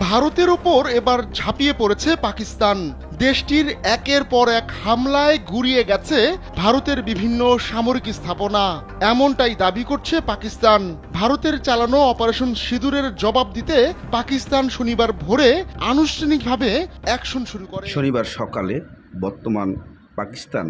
ভারতের ওপর এবার ঝাঁপিয়ে পড়েছে পাকিস্তান। দেশটির একের পর এক হামলায় গুড়িয়ে গেছে ভারতের বিভিন্ন সামরিক স্থাপনা। এমনটাই দাবি করছে পাকিস্তান। ভারতের চালানো অপারেশন সিঁদুরের জবাব দিতে পাকিস্তান শনিবার ভোরে আনুষ্ঠানিকভাবে অ্যাকশন শুরু করে। শনিবার সকালে বর্তমান পাকিস্তান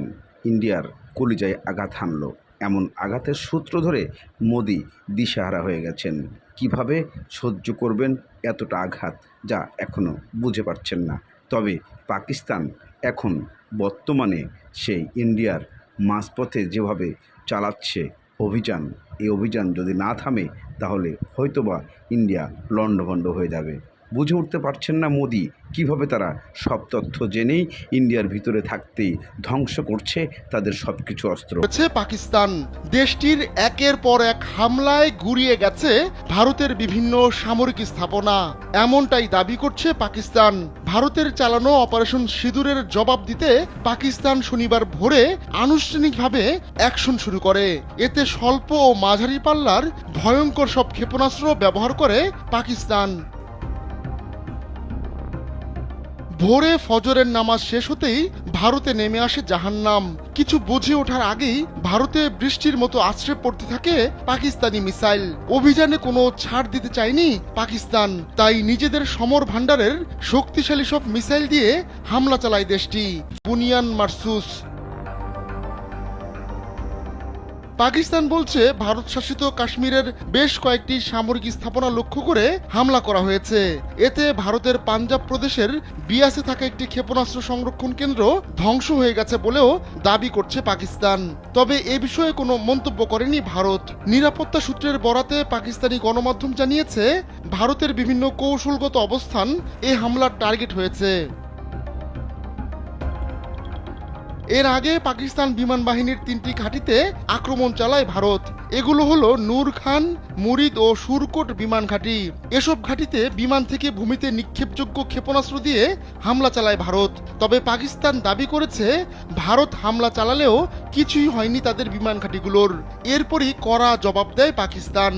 ইন্ডিয়ার কলিজায় আঘাত হানল। এমন আঘাতের সূত্র ধরে মোদি দিশাহারা হয়ে গেছেন। কীভাবে সহ্য করবেন এতটা আঘাত যা এখনও বুঝে পারছেন না। তবে পাকিস্তান এখন বর্তমানে সেই ইন্ডিয়ার মাঝপথে যেভাবে চালাচ্ছে অভিযান, এই অভিযান যদি না থামে, তাহলে হয়তোবা ইন্ডিয়া লণ্ডভণ্ড হয়ে যাবে। বুঝে উঠতে পারছেন না মোদি। কীভাবে তারা সব তথ্য জেনেই ইন্ডিয়ার ভিতরে থাকতেই ধ্বংস করছে তাদের সব কিছু অস্ত্র? করেছে পাকিস্তান। দেশটির একের পর এক হামলায় গুড়িয়ে গেছে ভারতের বিভিন্ন সামরিক স্থাপনা। এমনটাই দাবি করছে পাকিস্তান। ভারতের চালানো অপারেশন সিঁদুরের জবাব দিতে পাকিস্তান শনিবার ভোরে আনুষ্ঠানিকভাবে অ্যাকশন শুরু করে। এতে স্বল্প ও মাঝারি পাল্লার ভয়ঙ্কর সব ক্ষেপণাস্ত্র ব্যবহার করে পাকিস্তান। ভোরে ফজরের নামাজ শেষ হতেই ভারতে নেমে আসে জাহান্নাম। কিছু বুঝে ওঠার আগেই ভারতে বৃষ্টির মতো আশ্রে পড়তে থাকে পাকিস্তানি মিসাইল। অভিযানে কোনো ছাড় দিতে চায়নি পাকিস্তান। তাই নিজেদের সমর ভাণ্ডারের শক্তিশালী সব মিসাইল দিয়ে হামলা চালায় দেশটি। বুনিয়ান মারসুস। পাকিস্তান বলছে ভারত শাসিত কাশ্মীরের বেশ কয়েকটি সামরিক স্থাপনা লক্ষ্য করে হামলা করা হয়েছে। এতে ভারতের পাঞ্জাব প্রদেশের বিয়াসে থাকা একটি ক্ষেপণাস্ত্র সংরক্ষণ কেন্দ্র ধ্বংস হয়ে গেছে বলেও দাবি করছে পাকিস্তান। তবে এ বিষয়ে কোনো মন্তব্য করেনি ভারত। নিরাপত্তা সূত্রের বরাতে পাকিস্তানি গণমাধ্যম জানিয়েছে, ভারতের বিভিন্ন কৌশলগত অবস্থান এ হামলার টার্গেট হয়েছে। এর আগে পাকিস্তান বিমান বাহিনীর তিনটি ঘাঁটিতে আক্রমণ চালায় ভারত। এগুলো হলো নূর খান, মুরিদ ও সুরকোট বিমান ঘাঁটি। এসব ঘাঁটিতে বিমান থেকে ভূমিতে নিক্ষেপযোগ্য ক্ষেপণাস্ত্র দিয়ে হামলা চালায় ভারত। তবে পাকিস্তান দাবি করেছে, ভারত হামলা চালালেও কিছুই হয়নি তাদের বিমান ঘাঁটিগুলোর। এরপরই কড়া জবাব দেয় পাকিস্তান।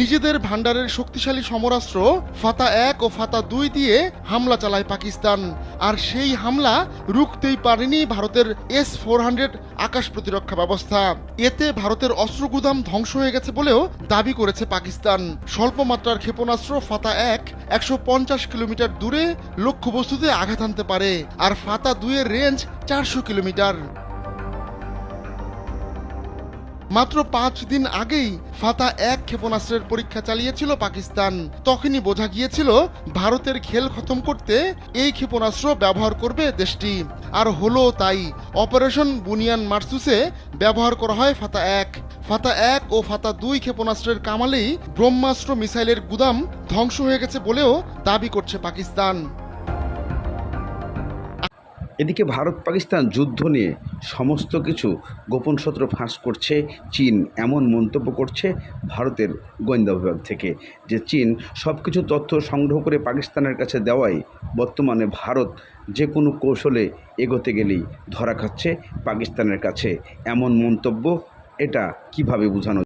নিজেদের ভান্ডারের শক্তিশালী সমরাস্ত্র ফাতা এক ও ফাতা দুই দিয়ে হামলা চালায় পাকিস্তান। আর সেই হামলা রুখতেই পারেনি ভারতের এস ফোর হান্ড্রেড আকাশ প্রতিরক্ষা ব্যবস্থা। এতে ভারতের অস্ত্র গুদাম ধ্বংস হয়ে গেছে বলেও দাবি করেছে পাকিস্তান। স্বল্প মাত্রার ক্ষেপণাস্ত্র ফাতা এক একশো পঞ্চাশ কিলোমিটার দূরে লক্ষ্যবস্তুতে আঘাত আনতে পারে, আর ফাতা দুইয়ের রেঞ্জ চারশো কিলোমিটার। মাত্র পাঁচ দিন আগেই ফাতা এক ক্ষেপণাস্ত্রের পরীক্ষা চালিয়েছিল পাকিস্তান। তখনই বোঝা গিয়েছিল, ভারতের খেল খতম করতে এই ক্ষেপণাস্ত্র ব্যবহার করবে দেশটি। আর হলো তাই, অপারেশন বুনিয়ান মার্সুসে ব্যবহার করা হয় ফাতা এক। ফাতা এক ও ফাতা দুই ক্ষেপণাস্ত্রের কামালেই ব্রহ্মাস্ত্র মিসাইলের গুদাম ধ্বংস হয়ে গেছে বলেও দাবি করছে পাকিস্তান। এদিকে ভারত পাকিস্তান যুদ্ধ নিয়ে সমস্ত কিছু গোপন সূত্র ফাঁস করছে চীন। এমন মন্তব্য করছে ভারতের গোয়েন্দা বিভাগ থেকে যে চীন সব কিছু তথ্য সংগ্রহ করে পাকিস্তানের কাছে দেওয়াই বর্তমানে ভারত যে কোনো কৌশলে এগোতে গেলেই ধরা খাচ্ছে পাকিস্তানের কাছে। এমন মন্তব্য এটা কীভাবে বোঝানো